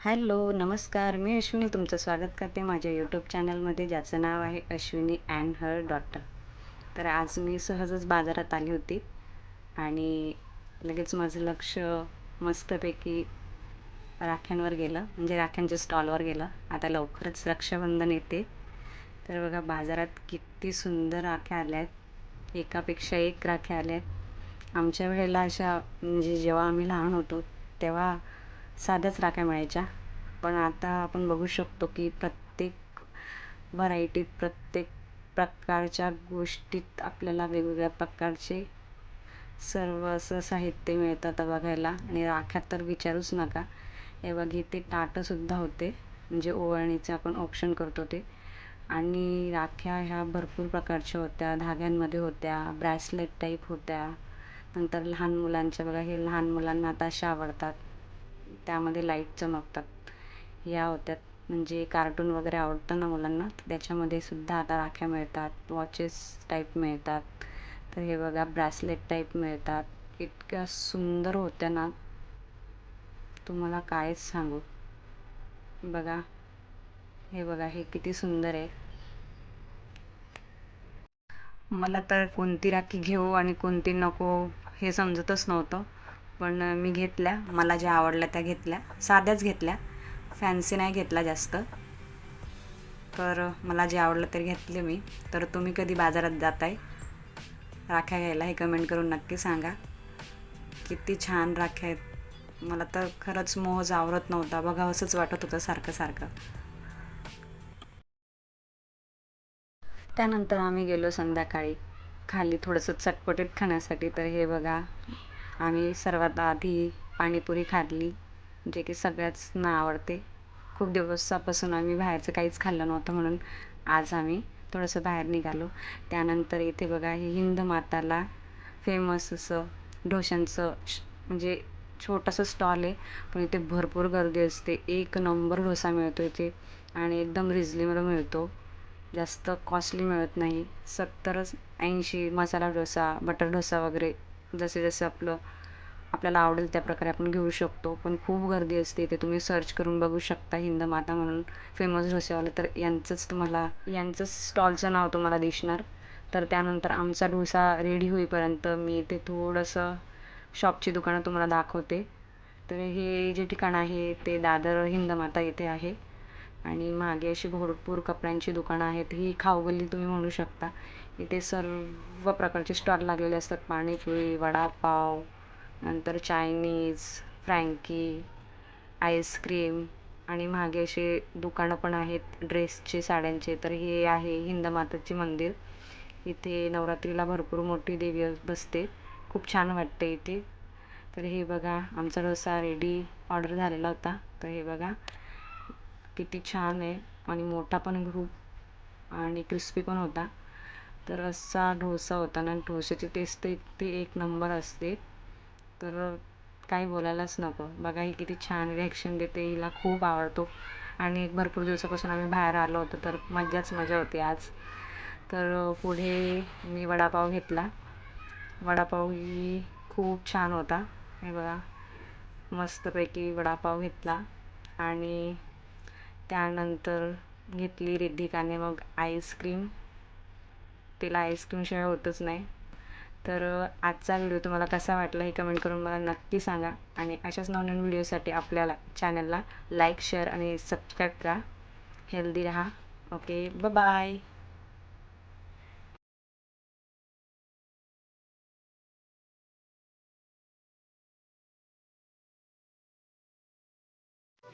Hello नमस्कार. मी अश्विनी तुमचं स्वागत करते माझ्या यूट्यूब चॅनलमध्ये ज्याचं नाव आहे अश्विनी अँड हर डॉटर तर आज मी सहजच बाजारात आली होती आणि लगेच माझं लक्ष मस्तपैकी राख्यांवर गेलं. म्हणजे राख्यांच्या स्टॉलवर गेलं. आता लवकरच रक्षाबंधन येते. तर बघा बाजारात किती सुंदर राख्या आल्या आहेत एकापेक्षा एक राख्या आल्या आहेत आमच्या वेळेला अशा म्हणजे जेव्हा आम्ही लहान होतो तेव्हा साध्याच राख्या मिळायच्या. पण आता आपण बघू शकतो की प्रत्येक व्हरायटीत प्रत्येक प्रकारच्या गोष्टीत आपल्याला वेगवेगळ्या प्रकारचे सर्व असं साहित्य मिळतं बघायला. आणि राख्या तर विचारूच नका. हे बघ इथे ताटंसुद्धा होते. म्हणजे ओवळणीचं आपण ऑप्शन करतो ते. आणि राख्या ह्या भरपूर प्रकारच्या होत्या. धाग्यांमध्ये होत्या ब्रॅसलेट टाईप होत्या. नंतर लहान मुलांच्या बघा हे लहान मुलांना आता अशा आवडतात. त्यामध्ये लाइट चमकतात. या होत्यात. म्हणजे कार्टून वगैरे आवडतं ना मुलांना तर त्याच्यामध्ये सुद्धा आता राख्या मिळतात वॉचेस टाईप मिळतात. तर हे बघा ब्रॅसलेट टाईप मिळतात. इतक्या सुंदर होत्या ना. तुम्हाला कायच सांगू. बघा. हे बघा हे किती सुंदर आहे. मला तर कोणती राखी घेऊ आणि कोणती नको हे समजतच नव्हतं. पण मी घेतल्या. मला ज्या आवडल्या त्या घेतल्या. साध्याच घेतल्या. फॅन्सी नाही घेतला जास्त. तर मला जे आवडलं ते घेतले मी. तर तुम्ही कधी बाजारात जाताय? राख्या घ्यायला हे कमेंट करून नक्की सांगा. किती छान राख्या आहेत. मला तर खरंच मोह जावरत नव्हता. बघावंसंच वाटत होतं सारखं सारखं. त्यानंतर आम्ही गेलो संध्याकाळी. खाली थोडंसं चटपटीत खाण्यासाठी. तर हे बघा आम्ही सर्वात आधी पाणीपुरी खाल्ली जे की सगळ्याचना आवडते. खूप दिवसापासून आम्ही बाहेरचं काहीच खाल्लं नव्हतं म्हणून आज आम्ही थोडंसं बाहेर निघालो. त्यानंतर इथे बघा हे हिंद माताला फेमस असं डोशांचं म्हणजे छोटंसं स्टॉल आहे. पण इथे भरपूर गर्दी असते. एक नंबर डोसा मिळतो इथे आणि एकदम रिजनेबल मिळतो. जास्त कॉस्टली मिळत नाही. सत्तरच ऐंशी मसाला डोसा बटर डोसा वगैरे जसे जसं आपलं आपल्याला आवडेल त्या प्रकारे आपण घेऊ शकतो. पण खूप गर्दी असते. ते तुम्ही सर्च करून बघू शकता हिंद माता म्हणून फेमस डोसेवाले तर यांचंच तुम्हाला यांचंच स्टॉलचं नाव तुम्हाला दिसणार. तर त्यानंतर आमचा डोसा रेडी होईपर्यंत मी ते थोडंसं शॉपची दुकानं तुम्हाला दाखवते. तर हे जे ठिकाण आहे ते दादर हिंदमाता येथे आहे. आणि मागे अशी भरपूर कपड्यांची दुकानं आहेत. ही खाऊगल्ली तुम्ही म्हणू शकता. इथे सर्व प्रकारचे स्टॉल लागलेले असतात. पाणीपुरी वडापाव नंतर चायनीज फ्रँकी आईस्क्रीम आणि मागे असे दुकानं पण आहेत ड्रेसचे साड्यांचे. तर हे आहे हिंदमाताचे मंदिर. इथे नवरात्रीला भरपूर मोठी देवी बसते. खूप छान वाटते इथे. तर हे बघा आमचा डोसा रेडी ऑर्डर झालेला होता. तर हे बघा किती छान आहे. आणि मोठा पण ग्रुप आणि क्रिस्पी पण होता. तर असा डोसा होता ना डोश्याची टेस्ट तर इतकी एक नंबर असते. तर काही बोलायलाच नको. बघा ही किती छान रिॲक्शन देते हिला खूप आवडतो. आणि एक भरपूर दिवसापासून आम्ही बाहेर आलो होतो तर मजाच मजा होती आज. तर पुढे मी वडापाव घेतला. वडापाव ही खूप छान होता. हे बघा मस्तपैकी वडापाव घेतला. आणि त्यानंतर घेतली रिद्धिकाने मग आईस्क्रीम तिला आईस्क्रीमशिवाय होतच नाही. तर आजचा व्हिडिओ तुम्हाला कसा वाटला हे कमेंट करून मला नक्की सांगा. आणि अशाच नवनवीन व्हिडिओसाठी आपल्याला चॅनलला लाईक शेअर आणि सबस्क्राईब करा. हेल्दी राहा. ओके ब बाय